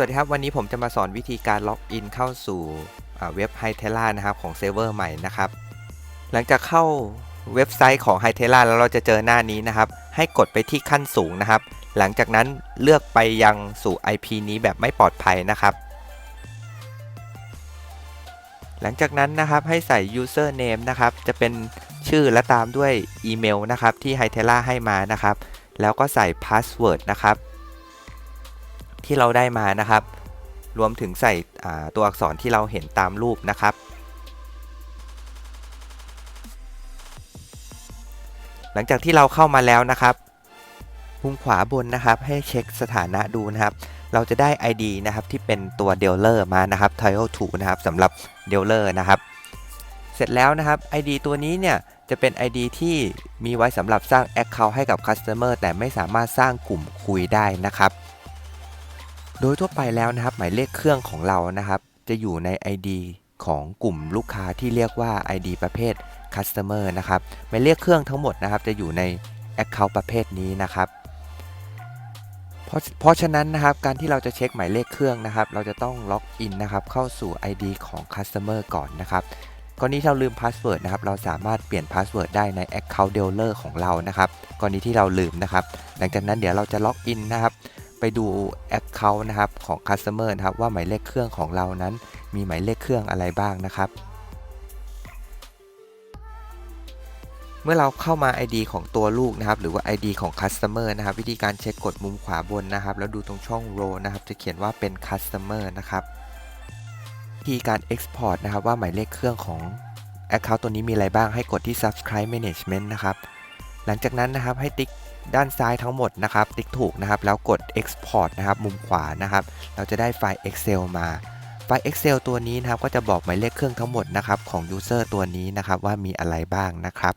วัสดีครับ วันนี้ผมจะมาสอนวิธีการล็อกอินเข้าสู่เว็บ h i t e l a นะครับของเซิร์ฟเวอร์ใหม่นะครับ หลังจากเข้าเว็บไซต์ของ h i t e l a แล้วเราจะเจอหน้านี้นะครับ ให้กดไปที่ขั้นสูงนะครับ หลังจากนั้นเลือกไปยังสู่ IP นี้แบบไม่ปลอดภัยนะครับ หลังจากนั้นนะครับให้ใส่ username นะครับ จะเป็นชื่อและตามด้วยอีเมลนะครับที่ h i t e l a ให้มานะครับ แล้วก็ใส่ password นะครับ ที่เราได้มานะครับ รวมถึงใส่ตัวอักษรที่เราเห็นตามรูปนะครับ หลังจากที่เราเข้ามาแล้วนะครับมุมขวาบนนะครับให้เช็คสถานะดูนะครับ เราจะได้ ID นะครับที่เป็นตัว dealer มานะครับ title 2นะครับสำหรับ dealer นะครับ เสร็จแล้วนะครับ ID ตัวนี้เนี่ยจะเป็น ID ที่มีไว้สำหรับสร้าง Account ให้กับ Customer แต่ไม่สามารถสร้างกลุ่มคุยได้นะครับ โดยทั่วไปแล้วนะครับ หมายเลขเครื่องของเรานะครับ จะอยู่ใน ID ของกลุ่มลูกค้าที่เรียกว่า ID ประเภท Customer นะครับหมายเลขเครื่องทั้งหมดนะครับจะอยู่ใน Account ประเภทนี้นะครับเพราะเพราะฉะนั้นนะครับการที่เราจะเช็คหมายเลขเครื่องนะครับ เราจะต้องล็อกอินนะครับเข้าสู่ ID ของ Customer ก่อนนะครับกรณีที่เราลืมพาสเวิร์ดนะครับเราสามารถเปลี่ยนพาสเวิร์ดได้ใน Account Dealer ของเรานะครับกรณีที่เราลืมนะครับ หลังจากนั้นเดี๋ยวเราจะล็อกอินนะครับ ไปดู Account นะครับของ Customer นะครับว่าหมายเลขเครื่องของเรานั้น มีหมายเลขเครื่องอะไรบ้างนะครับ เมื่อเราเข้ามา ID ของตัวลูกนะครับ หรือว่า ID ของ Customer นะครับ วิธีการเช็คกดมุมขวาบนนะครับ แล้วดูตรงช่อง row นะครับ จะเขียนว่าเป็น Customer นะครับวิธีการ Export นะครับว่าหมายเลขเครื่องของ Account ตัวนี้มีอะไรบ้างให้กดที่ Subscribe Management นะครับ หลังจากนั้นนะครับให้ติ๊กด้านซ้ายทั้งหมดนะครับ ติ๊กถูกนะครับ แล้วกด Export นะครับ มุมขวานะครับ เราจะได้ไฟล์ Excel มา ไฟล์ Excel ตัวนี้นะครับ ก็จะบอกหมายเลขเครื่องทั้งหมดนะครับ ของ User ตัวนี้นะครับ ว่ามีอะไรบ้างนะครับ